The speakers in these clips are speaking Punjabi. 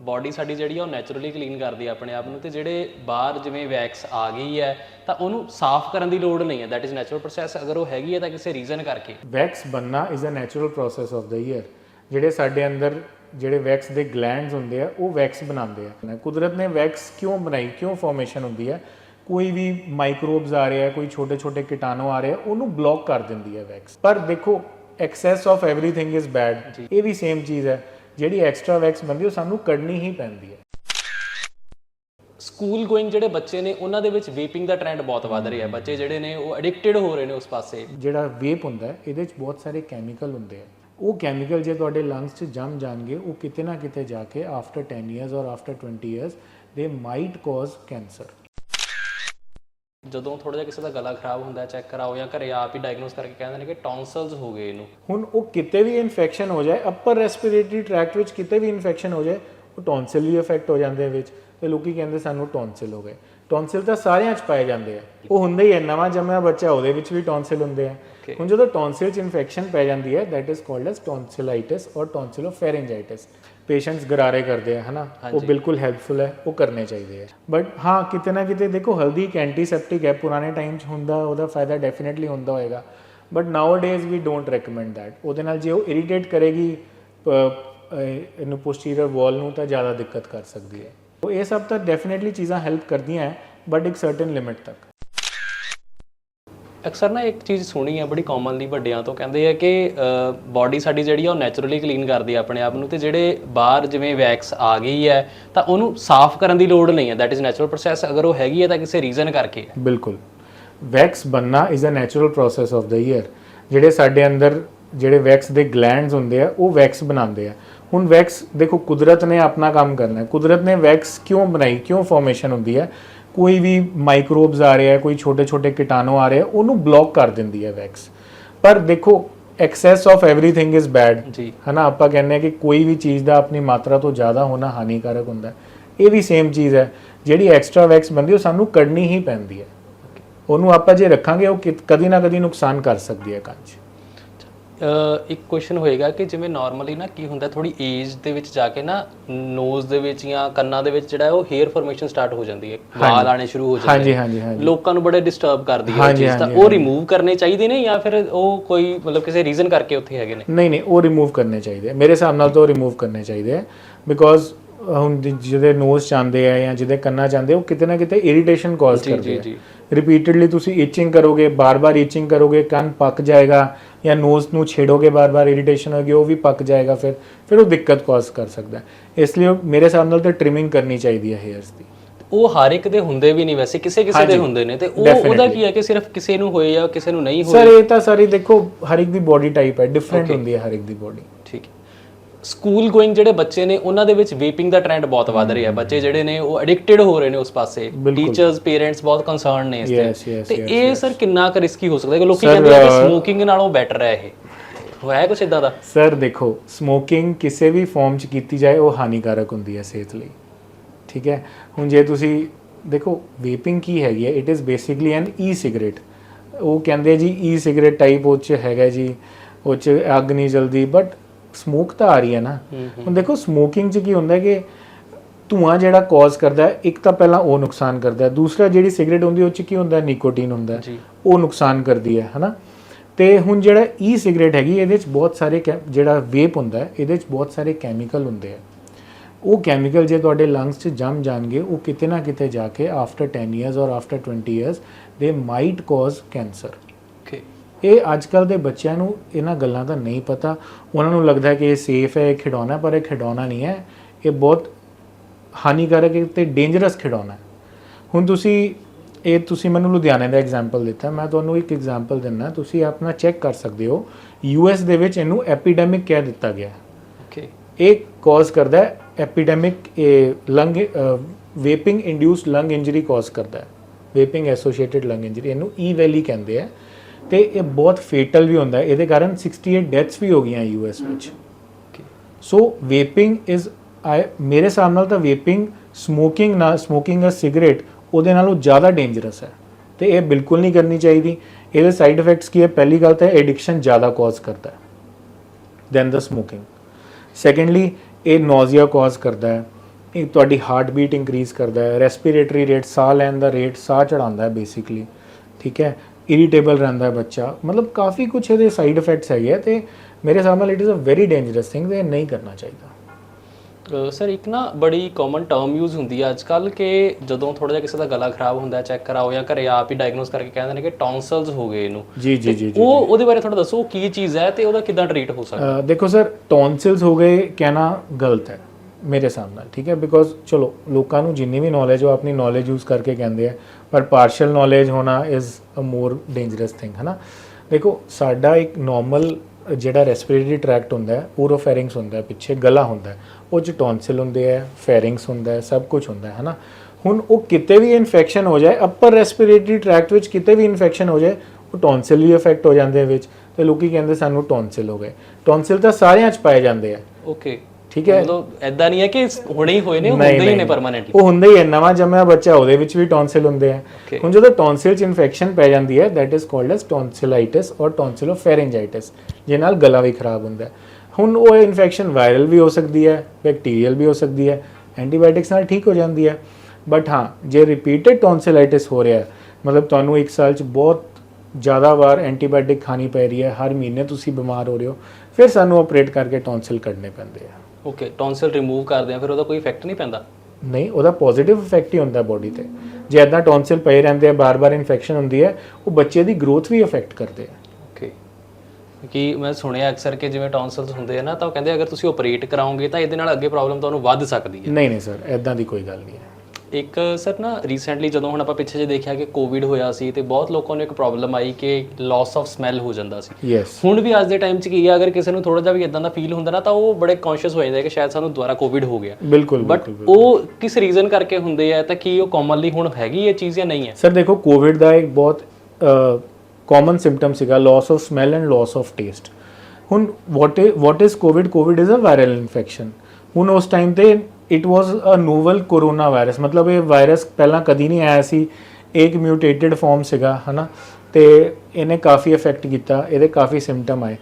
ਬਾਡੀ ਸਾਡੀ ਜਿਹੜੀ ਆ ਉਹ ਨੇਚਰਲੀ ਕਲੀਨ ਕਰਦੀ ਆ ਆਪਣੇ ਆਪ ਨੂੰ ਤੇ ਜਿਹੜੇ ਬਾਹਰ ਜਿਵੇਂ ਵੈਕਸ ਆ ਗਈ ਹੈ ਤਾਂ ਉਹਨੂੰ ਸਾਫ਼ ਕਰਨ ਦੀ ਲੋੜ ਨਹੀਂ ਹੈ। ਦੈਟ ਇਜ਼ ਨੈਚੁਰਲ ਪ੍ਰੋਸੈਸ ਅਗਰ ਉਹ ਹੈਗੀ ਹੈ ਤਾਂ ਕਿਸੇ ਰੀਜ਼ਨ ਕਰਕੇ। ਵੈਕਸ ਬਣਨਾ is a natural process of the ear ਜਿਹੜੇ ਸਾਡੇ ਅੰਦਰ ਜਿਹੜੇ ਵੈਕਸ ਦੇ ਗਲੈਂਡਸ ਹੁੰਦੇ ਆ ਉਹ ਵੈਕਸ ਬਣਾਉਂਦੇ ਆ। ਕੁਦਰਤ ਨੇ ਵੈਕਸ ਕਿਉਂ ਬਣਾਈ? ਕਿਉਂ ਫਾਰਮੇਸ਼ਨ ਹੁੰਦੀ ਹੈ ਕੋਈ ਵੀ ਮਾਈਕਰੋਬਸ ਆ ਰਿਹਾ ਕੋਈ ਛੋਟੇ ਛੋਟੇ ਕੀਟਾਣੂ ਆ ਰਹੇ ਆ ਉਹਨੂੰ ਬਲੌਕ ਕਰ ਦਿੰਦੀ ਹੈ ਵੈਕਸ ਪਰ ਦੇਖੋ excess of everything is bad ਇਹ ਵੀ ਸੇਮ ਚੀਜ਼ ਹੈ। ਜਿਹੜੀ ਐਕਸਟਰਾ ਵੈਕਸ ਬਣਦੀ ਉਹ ਸਾਨੂੰ ਕੱਢਣੀ ਹੀ ਪੈਂਦੀ ਹੈ। ਸਕੂਲ ਗੋਇੰਗ ਜਿਹੜੇ ਬੱਚੇ ਨੇ ਉਹਨਾਂ ਦੇ ਵਿੱਚ ਵੇਪਿੰਗ ਦਾ ਟ੍ਰੈਂਡ ਬਹੁਤ ਵੱਧ ਰਿਹਾ ਹੈ। ਬੱਚੇ ਜਿਹੜੇ ਨੇ ਉਹ ਐਡਿਕਟਡ ਹੋ ਰਹੇ ਨੇ ਉਸ ਪਾਸੇ। ਜਿਹੜਾ ਵੇਪ ਹੁੰਦਾ ਹੈ ਇਹਦੇ ਵਿੱਚ ਬਹੁਤ ਸਾਰੇ ਕੈਮੀਕਲ ਹੁੰਦੇ ਆ। ਉਹ ਕੈਮੀਕਲ ਜੇ ਤੁਹਾਡੇ ਲੰਗਸ 'ਚ ਜੰਮ ਜਾਣਗੇ ਉਹ ਕਿਤੇ ਨਾ ਕਿਤੇ ਜਾ ਕੇ after 10 years or after 20 years they might cause cancer ਜਦੋਂ ਥੋੜਾ ਜਿਹਾ ਕਿਸੇ ਦਾ ਗਲਾ ਖਰਾਬ ਹੁੰਦਾ ਚੈੱਕ ਕਰਾਓ ਜਾਂ ਘਰੇ ਆਪ ਹੀ ਡਾਇਗਨੋਸ ਕਰਕੇ ਕਹਿੰਦੇ ਨੇ ਕਿ ਟੌਨਸਲਸ ਹੋ ਗਏ ਇਹਨੂੰ। ਹੁਣ ਉਹ ਕਿਤੇ ਵੀ ਇਨਫੈਕਸ਼ਨ ਹੋ ਜਾਏ ਅਪਰ ਰੈਸਪੀਰੇਟਰੀ ਟਰੈਕਟ ਵਿੱਚ ਕਿਤੇ ਵੀ ਇਨਫੈਕਸ਼ਨ ਹੋ ਜਾਏ ਉਹ ਟੌਨਸਿਲ ਵੀ ਇਫੈਕਟ ਹੋ ਜਾਂਦੇ ਵਿੱਚ ਤੇ ਲੋਕੀ ਕਹਿੰਦੇ ਸਾਨੂੰ ਟੌਨਸਿਲ ਹੋ ਗਏ। ਟੌਨਸਿਲ ਤਾਂ ਸਾਰਿਆਂ 'ਚ ਪਾਏ ਜਾਂਦੇ ਆ। ਉਹ ਹੁੰਦਾ ਹੀ ਹੈ ਨਵਾਂ ਜੰਮਿਆ ਬੱਚਾ ਉਹਦੇ ਵਿੱਚ ਵੀ ਟੌਨਸਿਲ ਹੁੰਦੇ ਆ। ਹੁਣ ਜਦੋਂ ਟੌਨਸਿਲ 'ਚ ਇਨਫੈਕਸ਼ਨ ਪੈ ਜਾਂਦੀ ਹੈ that is called as tonsillitis or tonsillopharyngitis patients ਗਰਾਰੇ ਕਰਦੇ ਆ ਹਨਾ? ਉਹ ਬਿਲਕੁਲ ਹੈਲਪਫੁਲ ਹੈ ਉਹ ਕਰਨੇ ਚਾਹੀਦੇ ਆ। ਬਟ ਹਾਂ ਕਿਤੇ ਨਾ ਕਿਤੇ ਦੇਖੋ ਹਲਦੀ ਇੱਕ ਐਂਟੀਸੈਪਟਿਕ ਹੈ ਪੁਰਾਣੇ ਟਾਈਮ 'ਚ ਹੁੰਦਾ ਉਹਦਾ ਫਾਇਦਾ ਡੈਫੀਨਿਟਲੀ ਹੁੰਦਾ ਹੋਏਗਾ। But nowadays we don't recommend that ਉਹਦੇ ਨਾਲ ਜੇ ਉਹ ਇਰੀਟੇਟ ਕਰੇਗੀ ਇਹਨੂੰ ਪੋਸਟੀਰੀਅਰ ਵਾਲ ਨੂੰ ਤਾਂ ਜ਼ਿਆਦਾ ਦਿੱਕਤ ਕਰ ਸਕਦੀ ਹੈ। ਉਹ ਇਹ ਸਭ ਤਾਂ ਡੈਫੀਨਿਟਲੀ ਚੀਜ਼ਾਂ ਹੈਲਪ ਕਰਦੀਆਂ ਹੈ ਬਟ ਇੱਕ ਸਰਟਨ ਲਿਮਿਟ ਤੱਕ। ਅਕਸਰ ਨਾ ਇੱਕ ਚੀਜ਼ ਸੁਣੀ ਆ ਬੜੀ ਕਾਮਨਲੀ ਵੱਡਿਆਂ ਤੋਂ, ਕਹਿੰਦੇ ਆ ਕਿ ਬਾਡੀ ਸਾਡੀ ਜਿਹੜੀ ਆ ਉਹ ਨੇਚਰਲੀ ਕਲੀਨ ਕਰਦੀ ਆ ਆਪਣੇ ਆਪ ਨੂੰ ਤੇ ਜਿਹੜੇ ਬਾਹਰ ਜਿਵੇਂ ਵੈਕਸ ਆ ਗਈ ਹੈ ਤਾਂ ਉਹਨੂੰ ਸਾਫ਼ ਕਰਨ ਦੀ ਲੋੜ ਨਹੀਂ ਹੈ ਦੈਟ ਇਜ਼ ਨੈਚੁਰਲ ਪ੍ਰੋਸੈਸ ਅਗਰ ਉਹ ਹੈਗੀ ਹੈ ਤਾਂ ਕਿਸੇ ਰੀਜ਼ਨ ਕਰਕੇ ਹੈ ਬਿਲਕੁਲ। ਵੈਕਸ ਬਣਨਾ is a natural process of the ear ਜਿਹੜੇ ਸਾਡੇ ਅੰਦਰ ਜਿਹੜੇ ਵੈਕਸ ਦੇ ਗਲੈਂਡਸ ਹੁੰਦੇ ਆ, ਉਹ ਵੈਕਸ ਬਣਾਉਂਦੇ ਆ। ਹੁਣ ਵੈਕਸ ਦੇਖੋ, ਕੁਦਰਤ ਨੇ ਆਪਣਾ ਕੰਮ ਕਰਨਾ ਹੈ। ਕੁਦਰਤ ਨੇ ਵੈਕਸ ਕਿਉਂ ਬਣਾਈ, ਕਿਉਂ ਫਾਰਮੇਸ਼ਨ ਹੁੰਦੀ ਹੈ ਕੋਈ ਵੀ ਮਾਈਕਰੋਬਸ ਆ ਰਹੇ ਕੋਈ ਛੋਟੇ ਛੋਟੇ ਕੀਟਾਣੂ ਆ ਰਹੇ ਉਹਨੂੰ ਬਲੌਕ ਕਰ ਦਿੰਦੀ ਹੈ ਵੈਕਸ ਪਰ ਦੇਖੋ excess of everything is bad ਜੀ। ਹਨਾ ਆਪਾਂ ਕਹਿੰਦੇ ਆ ਕਿ ਕੋਈ ਵੀ ਚੀਜ਼ ਦਾ ਆਪਣੀ ਮਾਤਰਾ ਤੋਂ ਜ਼ਿਆਦਾ ਹੋਣਾ ਹਾਨੀਕਾਰਕ ਹੁੰਦਾ। ਇਹ ਵੀ ਸੇਮ ਚੀਜ਼ ਹੈ ਜਿਹੜੀ ਐਕਸਟਰਾ ਵੈਕਸ ਬਣਦੀ ਉਹ ਸਾਨੂੰ ਕੱਢਣੀ ਹੀ ਪੈਂਦੀ ਹੈ। ਉਹਨੂੰ ਆਪਾਂ ਜੇ ਰੱਖਾਂਗੇ ਉਹ ਕਦੀ ਨਾ ਕਦੀ ਨੁਕਸਾਨ ਕਰ ਸਕਦੀ ਹੈ ਕੰਨ 'ਚ ਅਹ ਇੱਕ ਕੁਐਸਚਨ ਹੋਏਗਾ ਕਿ ਜਿਵੇਂ ਨਾਰਮਲੀ ਨਾ ਕੀ ਹੁੰਦਾ ਥੋੜੀ ਏਜ ਦੇ ਵਿੱਚ ਜਾ ਕੇ ਨਾ ਨੋਜ਼ ਦੇ ਵਿੱਚ ਜਾਂ ਕੰਨਾਂ ਦੇ ਵਿੱਚ ਜਿਹੜਾ ਹੈ ਉਹ ਹੇਅਰ ਫਾਰਮੇਸ਼ਨ ਸਟਾਰਟ ਹੋ ਜਾਂਦੀ ਹੈ। ਵਾਲ ਆਣੇ ਸ਼ੁਰੂ ਹੋ ਜਾਂਦੇ ਹਾਂਜੀ ਲੋਕਾਂ ਨੂੰ ਬੜੇ ਡਿਸਟਰਬ ਕਰਦੀ ਹੈ ਚੀਜ਼। ਤਾਂ ਉਹ ਰਿਮੂਵ ਕਰਨੇ ਚਾਹੀਦੇ ਨੇ ਜਾਂ ਫਿਰ ਉਹ ਕੋਈ ਮਤਲਬ ਕਿਸੇ ਰੀਜ਼ਨ ਕਰਕੇ ਉੱਥੇ ਹੈਗੇ ਨੇ? ਨਹੀਂ ਨਹੀਂ ਉਹ ਰਿਮੂਵ ਕਰਨੇ ਚਾਹੀਦੇ। ਮੇਰੇ ਹਿਸਾਬ ਨਾਲ ਤਾਂ ਉਹ ਰਿਮੂਵ ਕਰਨੇ ਚਾਹੀਦੇ ਆ। ਬਿਕੋਜ਼ ਹੁਣ ਜਿਹਦੇ ਨੋਜ਼ ਚਾਹੁੰਦੇ ਆ ਜਾਂ ਜਿਹਦੇ ਕੰਨਾਂ ਚਾਹੁੰਦੇ ਉਹ ਕਿਤੇ ਨਾ ਕਿਤੇ ਇਰੀਟੇਸ਼ਨ ਕਾਜ਼ ਕਰਦੇ ਜੀ ਆ। ਜੀ। ਰਿਪੀਟਡਲੀ ਤੁਸੀਂ ਇਚਿੰਗ ਕਰੋਗੇ ਬਾਰ-ਬਾਰ ਇਚਿੰਗ ਕਰੋਗੇ ਕੰਨ ਪੱਕ ਜਾਏਗਾ ਜਾਂ ਨੋਜ਼ ਨੂੰ ਛੇੜੋਗੇ ਬਾਰ-ਬਾਰ ਇਰੀਟੇਸ਼ਨ ਹੋਗੀ ਉਹ ਵੀ ਪੱਕ ਜਾਏਗਾ ਫਿਰ ਫਿਰ ਉਹ ਦਿੱਕਤ ਕਾਜ਼ ਕਰ ਸਕਦਾ। ਇਸ ਲਈ ਮੇਰੇ ਹਿਸਾਬ ਨਾਲ ਤਾਂ ਟ੍ਰਿਮਿੰਗ ਕਰਨੀ ਚਾਹੀਦੀ ਹੈ ਹੇਅਰਸ ਦੀ। ਉਹ ਹਰ ਇੱਕ ਦੇ ਹੁੰਦੇ ਵੀ ਨਹੀਂ ਵੈਸੇ ਕਿਸੇ ਕਿਸੇ ਦੇ ਹੁੰਦੇ ਨੇ ਤੇ ਉਹ. ਉਹਦਾ ਕੀ ਹੈ ਕਿ ਸਿਰਫ ਕਿਸੇ ਨੂੰ ਹੋਏ ਜਾਂ ਕਿਸੇ ਨੂੰ ਨਹੀਂ ਹੋਏ? ਸਰ ਇਹ ਤਾਂ ਸਾਰੀ ਦੇਖੋ ਹਰ ਇੱਕ ਦੀ ਬੋਡੀ ਟਾਈਪ ਹੈ ਡਿਫਰੈਂਟ ਹੁੰਦੀ ਹੈ ਹਰ ਇੱਕ ਦੀ ਬੋਡੀ ਠੀਕ। ਹੈ ਸਕੂਲ ਗੋਇੰਗ ਜਿਹੜੇ ਬੱਚੇ ਨੇ ਉਹਨਾਂ ਦੇ ਵਿੱਚ ਵੇਪਿੰਗ ਦਾ ਟ੍ਰੈਂਡ ਬਹੁਤ ਵੱਧ ਰਿਹਾ ਹੈ। ਬੱਚੇ ਜਿਹੜੇ ਨੇ ਉਹ ਐਡਿਕਟਡ ਹੋ ਰਹੇ ਨੇ ਉਸ ਪਾਸੇ। ਟੀਚਰਸ ਪੇਰੈਂਟਸ ਬਹੁਤ ਕੰਸਰਨ ਨੇ ਇਸ ਤੇ। ਤੇ ਇਹ ਸਰ ਕਿੰਨਾ ਕੁ ਰਿਸਕੀ ਹੋ ਸਕਦਾ ਹੈ? ਲੋਕੀ ਕਹਿੰਦੇ ਆ ਕਿ ਸਮੋਕਿੰਗ ਨਾਲੋਂ ਬੈਟਰ ਹੈ ਇਹ। ਹੋਇਆ ਕੁਛ ਇਦਾਂ ਦਾ? ਸਰ ਦੇਖੋ ਸਮੋਕਿੰਗ ਕਿਸੇ ਵੀ ਫਾਰਮ 'ਚ ਕੀਤੀ ਜਾਏ ਉਹ ਹਾਨੀਕਾਰਕ ਹੁੰਦੀ ਹੈ ਸਿਹਤ ਲਈ। ਠੀਕ ਹੈ? ਹੁਣ ਜੇ ਤੁਸੀਂ ਦੇਖੋ ਵੇਪਿੰਗ ਕੀ ਹੈਗੀ ਹੈ? It is basically an e cigarette ਉਹ ਕਹਿੰਦੇ ਜੀ ਈ ਸਿਗਰਟ ਟਾਈਪ ਉਹ 'ਚ ਹੈਗਾ ਜੀ ਉਹ 'ਚ ਅੱਗ ਨਹੀਂ ਜਲਦੀ ਬਟ ਸਮੋਕ ਤਾਂ ਆ ਰਹੀ ਹੈ ਨਾ। ਹੁਣ ਦੇਖੋ ਸਮੋਕਿੰਗ 'ਚ ਕੀ ਹੁੰਦਾ ਹੈ ਕਿ ਧੂਆਂ ਜਿਹੜਾ ਕਾਜ਼ ਕਰਦਾ ਹੈ ਇੱਕ ਤਾਂ ਪਹਿਲਾਂ ਉਹ ਨੁਕਸਾਨ ਕਰਦਾ ਹੈ। ਦੂਸਰਾ ਜਿਹੜੀ ਸਿਗਰਟ ਹੁੰਦੀ ਉਹ 'ਚ ਕੀ ਹੁੰਦਾ ਹੈ? ਨਿਕੋਟੀਨ ਹੁੰਦਾ ਹੈ। ਉਹ ਨੁਕਸਾਨ ਕਰਦੀ ਹੈ ਹਨਾ? ਤੇ ਹੁਣ ਜਿਹੜਾ ਈ ਸਿਗਰਟ ਹੈਗੀ ਇਹਦੇ ਵਿੱਚ ਬਹੁਤ ਸਾਰੇ ਜਿਹੜਾ ਵੇਪ ਹੁੰਦਾ ਹੈ ਇਹਦੇ ਵਿੱਚ ਬਹੁਤ ਸਾਰੇ ਕੈਮੀਕਲ ਹੁੰਦੇ ਆ ਉਹ ਕੈਮੀਕਲ ਜੇ ਤੁਹਾਡੇ ਲੰਗਸ 'ਚ ਜੰਮ ਜਾਣਗੇ ਉਹ ਕਿਤੇ ਨਾ ਕਿਤੇ ਜਾ ਕੇ after 10 years or after 20 years they might cause cancer ਇਹ ਅੱਜ ਕੱਲ ਦੇ ਬੱਚਿਆਂ ਨੂੰ ਇਹਨਾਂ ਗੱਲਾਂ ਦਾ ਨਹੀਂ ਪਤਾ। ਉਹਨਾਂ ਨੂੰ ਲੱਗਦਾ ਕਿ ਇਹ ਸੇਫ ਹੈ ਇਹ ਖਿਡੌਣਾ ਪਰ ਇਹ ਖਿਡੌਣਾ ਨਹੀਂ ਹੈ। ਇਹ ਬਹੁਤ ਹਾਨੀਕਾਰਕ ਤੇ ਡੇਂਜਰਸ ਖਿਡੌਣਾ ਹੈ। ਹੁਣ ਤੁਸੀਂ ਇਹ ਤੁਸੀਂ ਮੈਨੂੰ ਲੁਧਿਆਣੇ ਦਾ ਐਗਜ਼ਾਮਪਲ ਦਿੱਤਾ। ਮੈਂ ਤੁਹਾਨੂੰ ਇੱਕ ਐਗਜ਼ਾਮਪਲ ਦਿੰਨਾ ਤੁਸੀਂ ਆਪਣਾ ਚੈੱਕ ਕਰ ਸਕਦੇ ਹੋ। ਯੂਐਸ ਦੇ ਵਿੱਚ ਇਹਨੂੰ ਐਪੀਡੈਮਿਕ ਕਹਿ ਦਿੱਤਾ ਗਿਆ। ਓਕੇ ਇਹ ਕਾਜ਼ ਕਰਦਾ ਹੈ ਐਪੀਡੈਮਿਕ ਇਹ ਲੰਗ ਵੇਪਿੰਗ ਇੰਡਿਊਸਡ ਲੰਗ ਇੰਜਰੀ ਕਾਜ਼ ਕਰਦਾ ਹੈ। ਵੇਪਿੰਗ ਐਸੋਸੀਏਟਿਡ ਲੰਗ ਇੰਜਰੀ ਇਹਨੂੰ ਈ ਵੈਲੀ ਕਹਿੰਦੇ ਆ ਤੇ ਇਹ ਬਹੁਤ ਫੇਟਲ ਵੀ ਹੁੰਦਾ ਹੈ। ਇਹਦੇ ਕਾਰਨ 68 ਡੈਥਸ ਵੀ ਹੋ ਗਈਆਂ ਯੂਐਸ ਵਿੱਚ। ਸੋ ਵੇਪਿੰਗ ਇਜ਼ ਮੇਰੇ ਹਿਸਾਬ ਨਾਲ ਤਾਂ ਵੇਪਿੰਗ ਸਮੋਕਿੰਗ ਨਾ ਸਮੋਕਿੰਗ ਅ ਸਿਗਰਟ ਉਹਦੇ ਨਾਲੋਂ ਜ਼ਿਆਦਾ ਡੇਂਜਰਸ ਹੈ। ਤੇ ਇਹ ਬਿਲਕੁਲ ਨਹੀਂ ਕਰਨੀ ਚਾਹੀਦੀ। ਇਹਦੇ ਸਾਈਡ ਇਫੈਕਟਸ ਕੀ ਹੈ? ਪਹਿਲੀ ਗੱਲ ਤਾਂ ਐਡਿਕਸ਼ਨ ਜ਼ਿਆਦਾ ਕਾਜ਼ ਕਰਦਾ ਹੈ ਦੈਨ ਦਾ ਸਮੋਕਿੰਗ ਸੈਕੰਡਲੀ ਇਹ ਨੋਜ਼ੀਆ ਕਾਜ਼ ਕਰਦਾ ਹੈ। ਇਹ ਤੁਹਾਡੀ ਹਾਰਟ ਬੀਟ ਇੰਕਰੀਜ਼ ਕਰਦਾ ਹੈ। ਰੈਸਪੀਰੇਟਰੀ ਰੇਟ ਸਾਹ ਲੈਣ ਦਾ ਰੇਟ ਸਾਹ ਚੜਾਉਂਦਾ ਹੈ ਬੇਸਿਕਲੀ ਠੀਕ ਹੈ? ਇਰੀਟੇਬਲ ਰਹਿੰਦਾ ਹੈ ਬੱਚਾ। ਮਤਲਬ ਕਾਫੀ ਕੁਝ ਇਹਦੇ ਸਾਈਡ ਇਫੈਕਟਸ ਹੈਗੇ ਤੇ ਮੇਰੇ ਹਿਸਾਬ ਨਾਲ it is a very dangerous thing ਤੇ ਇਹ ਨਹੀਂ ਕਰਨਾ ਚਾਹੀਦਾ। ਸਰ ਇੱਕ ਨਾ ਬੜੀ ਕਾਮਨ ਟਰਮ ਯੂਜ਼ ਹੁੰਦੀ ਹੈ ਅੱਜਕੱਲ ਕਿ ਜਦੋਂ ਥੋੜਾ ਜਿਹਾ ਕਿਸੇ ਦਾ ਗਲਾ ਖਰਾਬ ਹੁੰਦਾ ਚੈੱਕ ਕਰਾਓ ਜਾਂ ਘਰੇ ਆਪ ਹੀ ਡਾਇਗਨੋਸ ਕਰਕੇ ਕਹਿੰਦੇ ਨੇ ਕਿ ਟੌਨਸਲਸ ਹੋ ਗਏ ਇਹਨੂੰ। ਜੀ ਜੀ ਜੀ ਉਹ ਉਹਦੇ ਬਾਰੇ ਥੋੜਾ ਦੱਸੋ ਕੀ ਚੀਜ਼ ਹੈ ਤੇ ਉਹਦਾ ਕਿਦਾਂ ਟਰੀਟ ਹੋ ਸਕਦਾ? ਦੇਖੋ ਸਰ ਟੌਨਸਿਲਸ ਹੋ ਗਏ ਕਹਿਣਾ ਗਲਤ ਹੈ। ਮੇਰੇ ਹਿਸਾਬ ਨਾਲ, ਠੀਕ ਹੈ? ਬਿਕੋਜ਼ ਚਲੋ, ਲੋਕਾਂ ਨੂੰ ਜਿੰਨੀ ਵੀ ਨੌਲੇਜ ਉਹ ਆਪਣੀ ਨੌਲੇਜ ਯੂਜ਼ ਕਰਕੇ ਕਹਿੰਦੇ ਆ, ਪਰ ਪਾਰਸ਼ਲ ਨੌਲੇਜ ਹੋਣਾ is a more dangerous thing ਹੈ ਨਾ ਦੇਖੋ, ਸਾਡਾ ਇੱਕ ਨਾਰਮਲ ਜਿਹੜਾ ਰੈਸਪੀਰੇਟਰੀ ਟਰੈਕਟ ਹੁੰਦਾ ਹੈ ਓਰੋਫੈਰਿੰਗਸ ਹੁੰਦਾ ਹੈ, ਪਿੱਛੇ ਗਲਾ ਹੁੰਦਾ ਹੈ, ਉਹ ਚ ਟੌਨਸਿਲ ਹੁੰਦੇ ਹੈ ਫੈਰਿੰਗਸ ਹੁੰਦਾ ਹੈ, ਸਭ ਕੁਝ ਹੁੰਦਾ ਹੈ ਨਾ ਹੁਣ ਉਹ ਕਿਤੇ ਵੀ ਇਨਫੈਕਸ਼ਨ ਹੋ ਜਾਏ ਅਪਰ ਰੈਸਪੀਰੇਟਰੀ ਟਰੈਕਟ ਵਿੱਚ ਕਿਤੇ ਵੀ ਇਨਫੈਕਸ਼ਨ ਹੋ ਜਾਏ, ਉਹ ਟੌਨਸਿਲ ਵੀ ਇਫੈਕਟ ਹੋ ਜਾਂਦੇ ਵਿੱਚ, ਤੇ ਲੋਕੀ ਕਹਿੰਦੇ ਸਾਨੂੰ ਟੌਨਸਿਲ ਹੋ ਗਏ। ਟੌਨਸਿਲ ਤਾਂ ਸਾਰਿਆਂ 'ਚ ਪਾਏ ਜਾਂਦੇ ਆ। ਓਕੇ ਠੀਕ ਹੈ? ਮਤਲਬ ਐਦਾਂ ਨਹੀਂ ਹੈ ਕਿ ਹੁਣੇ ਹੀ ਹੋਏ ਨੇ ਹੁੰਦੇ ਹੀ ਨੇ। ਪਰਮਾਨੈਂਟਲੀ ਉਹ ਹੁੰਦਾ ਹੀ ਹੈ ਨਵਾਂ ਜੰਮਿਆ ਬੱਚਾ ਉਹਦੇ ਵਿੱਚ ਵੀ ਟੌਨਸਿਲ ਹੁੰਦੇ ਆ. ਹੁਣ ਜਦੋਂ ਟੌਨਸਿਲ 'ਚ ਇਨਫੈਕਸ਼ਨ ਪੈ ਜਾਂਦੀ ਹੈ that is called as tonsillitis or tonsilopharyngitis ਜਿਹਦੇ ਨਾਲ ਗਲਾ ਵੀ ਖਰਾਬ ਹੁੰਦਾ ਹੈ। ਹੁਣ ਉਹ ਇਨਫੈਕਸ਼ਨ ਵਾਇਰਲ ਵੀ ਹੋ ਸਕਦੀ ਹੈ ਬੈਕਟੀਰੀਅਲ ਵੀ ਹੋ ਸਕਦੀ ਹੈ ਐਂਟੀਬਾਇਓਟਿਕਸ ਨਾਲ ਠੀਕ ਹੋ ਜਾਂਦੀ ਹੈ। ਬਟ ਹਾਂ ਜੇ ਰਿਪੀਟਡ ਟੌਨਸਿਲਾਈਟਿਸ ਹੋ ਰਿਹਾ ਹੈ ਮਤਲਬ ਤੁਹਾਨੂੰ ਇੱਕ ਸਾਲ 'ਚ ਬਹੁਤ ਜ਼ਿਆਦਾ ਵਾਰ ਐਂਟੀਬਾਇਓਟਿਕ ਖਾਣੀ ਪੈ ਰਹੀ ਹੈ ਹਰ ਮਹੀਨੇ ਤੁਸੀਂ ਬਿਮਾਰ ਹੋ ਰਹੇ ਹੋ ਫਿਰ ਸਾਨੂੰ ਆਪਰੇਟ ਕਰਕੇ ਟੌਨਸਿਲ ਕੱਢਨੇ ਪੈਂਦੇ ਆ। ਓਕੇ ਟੌਨਸਲ ਰਿਮੂਵ ਕਰਦੇ ਆ ਫਿਰ ਉਹਦਾ ਕੋਈ ਇਫੈਕਟ ਨਹੀਂ ਪੈਂਦਾ? ਨਹੀਂ ਉਹਦਾ ਪੋਜ਼ਿਟਿਵ ਇਫੈਕਟ ਹੀ ਹੁੰਦਾ ਬੋਡੀ ਤੇ। ਜੇ ਇਦਾਂ ਟੌਨਸਿਲ ਪਏ ਰਹਿੰਦੇ ਆ ਬਾਰ-ਬਾਰ ਇਨਫੈਕਸ਼ਨ ਹੁੰਦੀ ਹੈ ਉਹ ਬੱਚੇ ਦੀ ਗਰੋਥ ਵੀ ਇਫੈਕਟ ਕਰਦੇ ਆ। ਓਕੇ ਕਿ ਮੈਂ ਸੁਣਿਆ ਅਕਸਰ ਕਿ ਜਿਵੇਂ ਟੌਨਸਲਸ ਹੁੰਦੇ ਆ ਨਾ ਤਾਂ ਉਹ ਕਹਿੰਦੇ ਅਗਰ ਤੁਸੀਂ ਆਪਰੇਟ ਕਰਾਓਗੇ ਤਾਂ ਇਹਦੇ ਨਾਲ ਅੱਗੇ ਪ੍ਰੋਬਲਮ ਤੁਹਾਨੂੰ ਵੱਧ ਸਕਦੀ ਹੈ। ਨਹੀਂ ਨਹੀਂ ਸਰ ਇਦਾਂ ਦੀ ਕੋਈ ਗੱਲ ਨਹੀਂ ਹੈ। ਇੱਕ ਸਰ ਨਾ ਰੀਸੈਂਟਲੀ ਜਦੋਂ ਹੁਣ ਆਪਾਂ ਪਿੱਛੇ ਜੇ ਦੇਖਿਆ ਕਿ ਕੋਵਿਡ ਹੋਇਆ ਸੀ ਤੇ ਬਹੁਤ ਲੋਕਾਂ ਨੂੰ ਇੱਕ ਪ੍ਰੋਬਲਮ ਆਈ ਕਿ ਲਾਸ ਆਫ ਸਮੈਲ ਹੋ ਜਾਂਦਾ ਸੀ। ਹੁਣ ਵੀ ਅੱਜ ਦੇ ਟਾਈਮ 'ਚ ਕੀ ਹੈ ਅਗਰ ਕਿਸੇ ਨੂੰ ਥੋੜਾ ਜਿਹਾ ਵੀ ਇਦਾਂ ਦਾ ਫੀਲ ਹੁੰਦਾ ਨਾ ਤਾਂ ਉਹ ਬੜੇ ਕੌਨਸ਼ੀਅਸ ਹੋ ਜਾਂਦੇ ਕਿ ਸ਼ਾਇਦ ਸਾਨੂੰ ਦੁਬਾਰਾ ਕੋਵਿਡ ਹੋ ਗਿਆ। ਬਿਲਕੁਲ ਬਟ ਉਹ ਕਿਸ ਰੀਜ਼ਨ ਕਰਕੇ ਹੁੰਦੇ ਆ ਤਾਂ ਕੀ ਉਹ ਕਾਮਨਲੀ ਹੁਣ ਹੈਗੀ ਇਹ ਚੀਜ਼ ਜਾਂ ਨਹੀਂ ਹੈ? ਸਰ ਦੇਖੋ ਕੋਵਿਡ ਦਾ ਇੱਕ ਬਹੁਤ ਕਾਮਨ ਸਿੰਪਟਮ ਸੀਗਾ loss of smell and loss of taste ਹੁਣ what is what is covid covid is a viral infection ਹੁਣ ਉਸ ਟਾਈਮ ਤੇ it was a novel corona virus ਮਤਲਬ ਇਹ ਵਾਇਰਸ ਪਹਿਲਾਂ ਕਦੀ ਨਹੀਂ ਆਇਆ ਸੀ। ਇੱਕ ਮਿਊਟੇਟਡ ਫਾਰਮ ਸੀਗਾ ਹਨਾ? ਤੇ ਇਹਨੇ ਕਾਫੀ ਇਫੈਕਟ ਕੀਤਾ ਇਹਦੇ ਕਾਫੀ ਸਿੰਪਟਮ ਆਏ।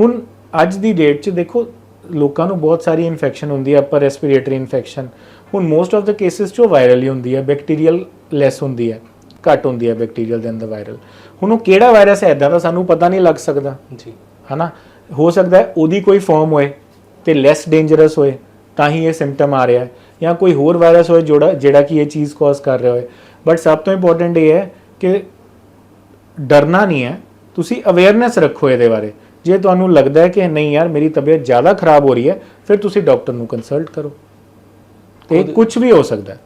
ਹੁਣ ਅੱਜ ਦੀ ਡੇਟ 'ਚ ਦੇਖੋ ਲੋਕਾਂ ਨੂੰ ਬਹੁਤ ਸਾਰੀ ਇਨਫੈਕਸ਼ਨ ਹੁੰਦੀ ਹੈ ਅਪਰ ਰੈਸਪੀਰੇਟਰੀ ਇਨਫੈਕਸ਼ਨ ਹੁਣ ਮੋਸਟ ਆਫ ਦਾ ਕੇਸਿਸ 'ਚ ਵਾਇਰਲ ਹੀ ਹੁੰਦੀ ਹੈ ਬੈਕਟੀਰੀਅਲ ਲੈਸ ਹੁੰਦੀ ਹੈ ਘੱਟ ਹੁੰਦੀ ਹੈ ਬੈਕਟੀਰੀਅਲ ਦੇ ਅੰਦਰ ਵਾਇਰਲ ਹੁਣ ਉਹ ਕਿਹੜਾ ਵਾਇਰਸ ਹੈ? ਇਦਾਂ ਦਾ ਸਾਨੂੰ ਪਤਾ ਨਹੀਂ ਲੱਗ ਸਕਦਾ। ਜੀ। ਹਨਾ? ਹੋ ਸਕਦਾ ਹੈ ਉਹਦੀ ਕੋਈ ਫਾਰਮ ਹੋਏ ਤੇ ਲੈਸ ਡੇਂਜਰਸ ਹੋਏ। ਤਾਂ ਹੀ ਇਹ ਸਿੰਪਟਮ ਆ ਰਿਹਾ ਹੈ। ਜਾਂ ਕੋਈ ਹੋਰ ਵਾਇਰਸ ਹੋਏ ਜਿਹੜਾ ਜਿਹੜਾ ਕਿ ਇਹ ਚੀਜ਼ ਕਾਜ਼ ਕਰ ਰਿਹਾ ਹੋਏ। ਬਟ ਸਭ ਤੋਂ ਇੰਪੋਰਟੈਂਟ ਇਹ ਹੈ ਕਿ ਡਰਨਾ ਨਹੀਂ ਹੈ। ਤੁਸੀਂ ਅਵੇਅਰਨੈਸ ਰੱਖੋ ਇਹਦੇ ਬਾਰੇ। ਜੇ ਤੁਹਾਨੂੰ ਲੱਗਦਾ ਹੈ ਕਿ ਨਹੀਂ ਯਾਰ ਮੇਰੀ ਤਬੀਅਤ ਜ਼ਿਆਦਾ ਖਰਾਬ ਹੋ ਰਹੀ ਹੈ ਫਿਰ ਤੁਸੀਂ ਡਾਕਟਰ ਨੂੰ ਕੰਸਲਟ ਕਰੋ। ਤੇ ਕੁਝ ਵੀ ਹੋ ਸਕਦਾ ਹੈ।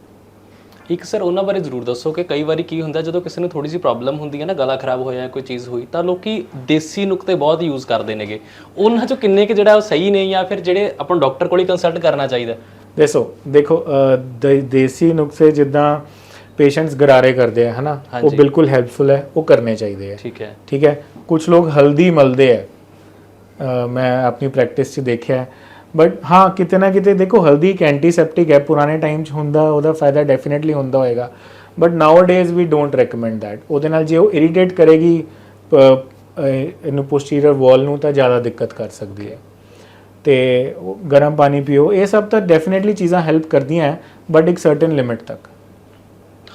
ਇੱਕ ਸਰ ਉਹਨਾਂ ਬਾਰੇ ਜ਼ਰੂਰ ਦੱਸੋ ਕਿ ਕਈ ਵਾਰੀ ਕੀ ਹੁੰਦਾ ਜਦੋਂ ਕਿਸੇ ਨੂੰ ਥੋੜੀ ਜਿਹੀ ਪ੍ਰੋਬਲਮ ਹੁੰਦੀ ਹੈ ਨਾ ਗਲਾ ਖਰਾਬ ਹੋਇਆ ਜਾਂ ਕੋਈ ਚੀਜ਼ ਹੋਈ ਤਾਂ ਲੋਕੀ ਦੇਸੀ ਨੁਕਤੇ ਬਹੁਤ ਯੂਜ਼ ਕਰਦੇ ਨੇਗੇ। ਉਹਨਾਂ ਚੋਂ ਕਿੰਨੇ ਕਿ ਜਿਹੜਾ ਉਹ ਸਹੀ ਨੇ ਜਾਂ ਫਿਰ ਜਿਹੜੇ ਆਪਾਂ ਡਾਕਟਰ ਕੋਲ ਹੀ ਕੰਸਲਟ ਕਰਨਾ ਚਾਹੀਦਾ? ਦੇਖੋ ਦੇਖੋ ਦੇਸੀ ਨੁਕਸੇ ਜਿੱਦਾਂ ਪੇਸ਼ੈਂਟਸ ਗਰਾਰੇ ਕਰਦੇ ਆ ਹਨਾ? ਉਹ। ਬਿਲਕੁਲ ਹੈਲਪਫੁਲ ਹੈ ਉਹ ਕਰਨੇ ਚਾਹੀਦੇ ਆ। ਠੀਕ ਹੈ। ਠੀਕ ਹੈ? ਕੁਝ ਲੋਕ ਹਲਦੀ ਮਲਦੇ ਆ। ਮੈਂ ਆਪਣੀ ਪ੍ਰੈਕਟਿਸ 'ਚ ਦੇਖਿਆ ਬਟ ਹਾਂ ਕਿਤੇ ਨਾ ਕਿਤੇ ਦੇਖੋ ਹਲਦੀ ਇੱਕ ਐਂਟੀਸੈਪਟਿਕ ਹੈ ਪੁਰਾਣੇ ਟਾਈਮ 'ਚ ਹੁੰਦਾ ਉਹਦਾ ਫਾਇਦਾ ਡੈਫੀਨਿਟਲੀ ਹੁੰਦਾ ਹੋਏਗਾ but nowadays we don't recommend that ਉਹਦੇ ਨਾਲ ਜੇ ਉਹ ਇਰੀਟੇਟ ਕਰੇਗੀ ਪ- ਇਹਨੂੰ ਪੋਸਟੀਰੀਅਰ ਵਾਲ ਨੂੰ ਤਾਂ ਜ਼ਿਆਦਾ ਦਿੱਕਤ ਕਰ ਸਕਦੀ ਹੈ ਤੇ ਗਰਮ ਪਾਣੀ ਪੀਓ ਇਹ ਸਭ ਤਾਂ ਡੈਫੀਨਿਟਲੀ ਚੀਜ਼ਾਂ ਹੈਲਪ ਕਰਦੀਆਂ ਬਟ ਇੱਕ ਸਰਟਨ ਲਿਮਿਟ ਤੱਕ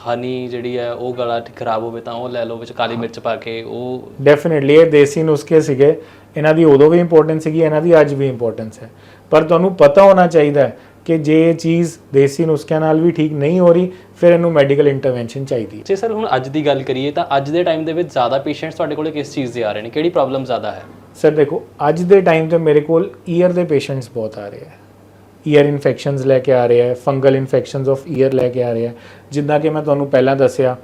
ਹਨੀ ਜਿਹੜੀ ਹੈ ਉਹ ਗਲਾ ਖਰਾਬ ਹੋਵੇ ਤਾਂ ਉਹ ਲੈ ਲਓ ਵਿੱਚ ਕਾਲੀ ਮਿਰਚ ਪਾ ਕੇ ਉਹ ਡੈਫੀਨਿਟਲੀ ਇਹ ਦੇਸੀ ਨੁਸਖੇ ਸੀਗੇ। ਇਹਨਾਂ ਦੀ ਉਦੋਂ ਵੀ ਇੰਪੋਰਟੈਂਸ ਸੀਗੀ ਇਹਨਾਂ ਦੀ ਅੱਜ ਵੀ ਇੰਪੋਰਟੈਂਸ ਹੈ। ਪਰ ਤੁਹਾਨੂੰ ਪਤਾ ਹੋਣਾ ਚਾਹੀਦਾ ਹੈ ਕਿ ਜੇ ਇਹ ਚੀਜ਼ ਦੇਸੀ ਨੁਸਖਿਆਂ ਨਾਲ ਵੀ ਠੀਕ ਨਹੀਂ ਹੋ ਰਹੀ ਫਿਰ ਇਹਨੂੰ ਮੈਡੀਕਲ ਇੰਟਰਵੈਂਸ਼ਨ ਚਾਹੀਦੀ ਹੈ। ਜੇ ਸਰ ਹੁਣ ਅੱਜ ਦੀ ਗੱਲ ਕਰੀਏ ਤਾਂ ਅੱਜ ਦੇ ਟਾਈਮ ਦੇ ਵਿੱਚ ਜ਼ਿਆਦਾ ਪੇਸ਼ੈਂਟਸ ਤੁਹਾਡੇ ਕੋਲੇ ਕਿਸ ਚੀਜ਼ ਦੇ ਆ ਰਹੇ ਨੇ? ਕਿਹੜੀ ਪ੍ਰੋਬਲਮ ਜ਼ਿਆਦਾ ਹੈ? ਸਰ ਦੇਖੋ ਅੱਜ ਦੇ ਟਾਈਮ ਤੇ ਮੇਰੇ ਕੋਲ ਈਅਰ ਦੇ ਪੇਸ਼ੈਂਟਸ ਬਹੁਤ ਆ ਰਹੇ ਹੈ। ਈਅਰ ਇਨਫੈਕਸ਼ਨਸ ਲੈ ਕੇ ਆ ਰਹੇ ਹੈ ਫੰਗਲ ਇਨਫੈਕਸ਼ਨਸ ਆਫ ਈਅਰ ਲੈ ਕੇ ਆ ਰਹੇ ਹੈ ਜਿੱਦਾਂ ਕਿ ਮੈਂ ਤੁਹਾਨੂੰ ਪਹਿਲਾਂ ਦੱਸਿਆ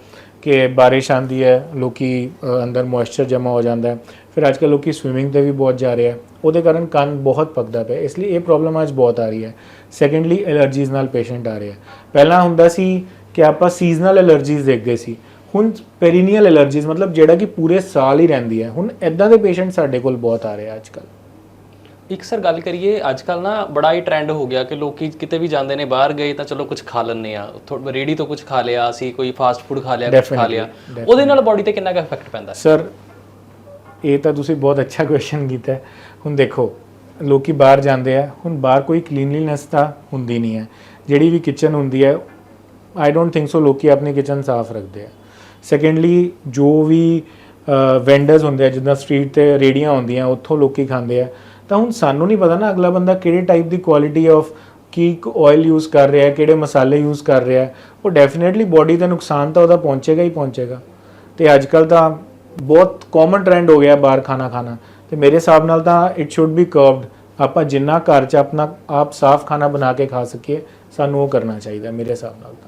ਕਿ ਬਾਰਿਸ਼ ਆਂਦੀ ਹੈ, ਲੋਕੀ ਅੰਦਰ ਮੋਇਸਚਰ ਜਮਾ ਹੋ ਜਾਂਦਾ ਹੈ। ਫਿਰ ਅੱਜਕੱਲ ਲੋਕੀ ਸਵਿਮਿੰਗ ਤੇ ਵੀ ਬਹੁਤ ਜਾ ਰਹੇ ਹੈ ਉਹਦੇ ਕਾਰਨ ਕੰਨ ਬਹੁਤ ਪਕਦਾ ਪਿਆ। ਇਸ ਲਈ ਇਹ ਪ੍ਰੋਬਲਮ ਅੱਜ ਬਹੁਤ ਆ ਰਹੀ ਹੈ। ਸੈਕੰਡਲੀ ਐਲਰਜੀਜ਼ ਨਾਲ ਪੇਸ਼ੈਂਟ ਆ ਰਿਹਾ ਹੈ ਪਹਿਲਾਂ ਹੁੰਦਾ ਸੀ ਕਿ ਆਪਾਂ ਸੀਜ਼ਨਲ ਐਲਰਜੀਜ਼ ਦੇਖਦੇ ਸੀ। ਹੁਣ ਪੈਰੀਨੀਅਲ ਐਲਰਜੀਜ਼ ਮਤਲਬ ਜਿਹੜਾ ਕਿ ਪੂਰੇ ਸਾਲ ਹੀ ਰਹਿੰਦੀ ਹੈ। ਹੁਣ ਇਦਾਂ ਦੇ ਪੇਸ਼ੈਂਟ ਸਾਡੇ ਕੋਲ ਬਹੁਤ ਆ ਰਹੇ ਆ ਅੱਜ ਅੱਜਕੱਲ ਇੱਕ ਸਰ ਗੱਲ ਕਰੀਏ ਅੱਜ ਕੱਲ ਨਾ ਬੜਾ ਹੀ ਟ੍ਰੈਂਡ ਹੋ ਗਿਆ ਕਿ ਲੋਕੀ ਕਿਤੇ ਵੀ ਜਾਂਦੇ ਨੇ ਬਾਹਰ ਗਏ ਤਾਂ ਚਲੋ ਕੁਝ ਖਾ ਲੈਂਦੇ ਆ। ਥੋੜਾ ਰੇੜੀ ਤੋਂ ਕੁਝ ਖਾ ਲਿਆ ਅਸੀਂ ਕੋਈ ਫਾਸਟ ਫੂਡ ਖਾ ਲਿਆ ਕੁਝ ਖਾ ਲਿਆ। ਉਹਦੇ ਨਾਲ ਬਾਡੀ ਤੇ ਕਿੰਨਾ ਕੁ ਇਫੈਕਟ ਪੈਂਦਾ? ਸਰ ਇਹ ਤਾਂ ਤੁਸੀਂ ਬਹੁਤ ਅੱਛਾ ਕੁਐਸਚਨ ਕੀਤਾ। ਹੁਣ ਦੇਖੋ ਲੋਕੀ ਬਾਹਰ ਜਾਂਦੇ ਆ ਹੁਣ ਬਾਹਰ ਕੋਈ ਕਲੀਨਲੀਨੈਸ ਤਾਂ ਹੁੰਦੀ ਨਹੀਂ ਹੈ। ਜਿਹੜੀ ਵੀ ਕਿਚਨ ਹੁੰਦੀ ਹੈ ਆਈ ਡੋਨਟ ਥਿੰਕ ਸੋ ਲੋਕੀ ਆਪਣੀ ਕਿਚਨ ਸਾਫ਼ ਰੱਖਦੇ ਆ। ਸੈਕੰਡਲੀ ਜੋ ਵੀ ਵੈਂਡਰਸ ਹੁੰਦੇ ਆ ਜਿੱਦਾਂ ਸਟਰੀਟ ਤੇ ਰੇੜੀਆਂ ਹੁੰਦੀਆਂ ਉੱਥੋਂ ਲੋਕੀ ਖਾਂਦੇ ਆ। ਤਾਂ ਹੁਣ ਸਾਨੂੰ ਨਹੀਂ ਪਤਾ ਨਾ ਅਗਲਾ ਬੰਦਾ ਕਿਹੜੇ ਟਾਈਪ ਦੀ ਕੁਆਲਿਟੀ ਆਫ ਕੀ ਆਇਲ ਯੂਜ਼ ਕਰ ਰਿਹਾ ਹੈ ਕਿਹੜੇ ਮਸਾਲੇ ਯੂਜ਼ ਕਰ ਰਿਹਾ। ਹੈ ਉਹ ਡੈਫੀਨਿਟਲੀ ਬਾਡੀ ਤੇ ਨੁਕਸਾਨ ਤਾਂ ਉਹਦਾ ਪਹੁੰਚੇਗਾ ਹੀ ਪਹੁੰਚੇਗਾ। ਤੇ ਅੱਜ ਕੱਲ ਤਾਂ ਬਹੁਤ ਕਾਮਨ ਟ੍ਰੈਂਡ ਹੋ ਗਿਆ ਬਾਹਰ ਖਾਣਾ ਖਾਣਾ। ਤੇ ਮੇਰੇ ਹਿਸਾਬ ਨਾਲ ਤਾਂ ਇਟ ਸ਼ੁੱਡ ਬੀ ਕਰਵਡ ਆਪਾਂ ਜਿੰਨਾ ਘਰ 'ਚ ਆਪਣਾ, ਆਪ ਸਾਫ਼ ਖਾਣਾ ਬਣਾ ਕੇ ਖਾ ਸਕੀਏ, ਸਾਨੂੰ ਉਹ ਕਰਨਾ ਚਾਹੀਦਾ ਮੇਰੇ ਹਿਸਾਬ ਨਾਲ ਤਾਂ।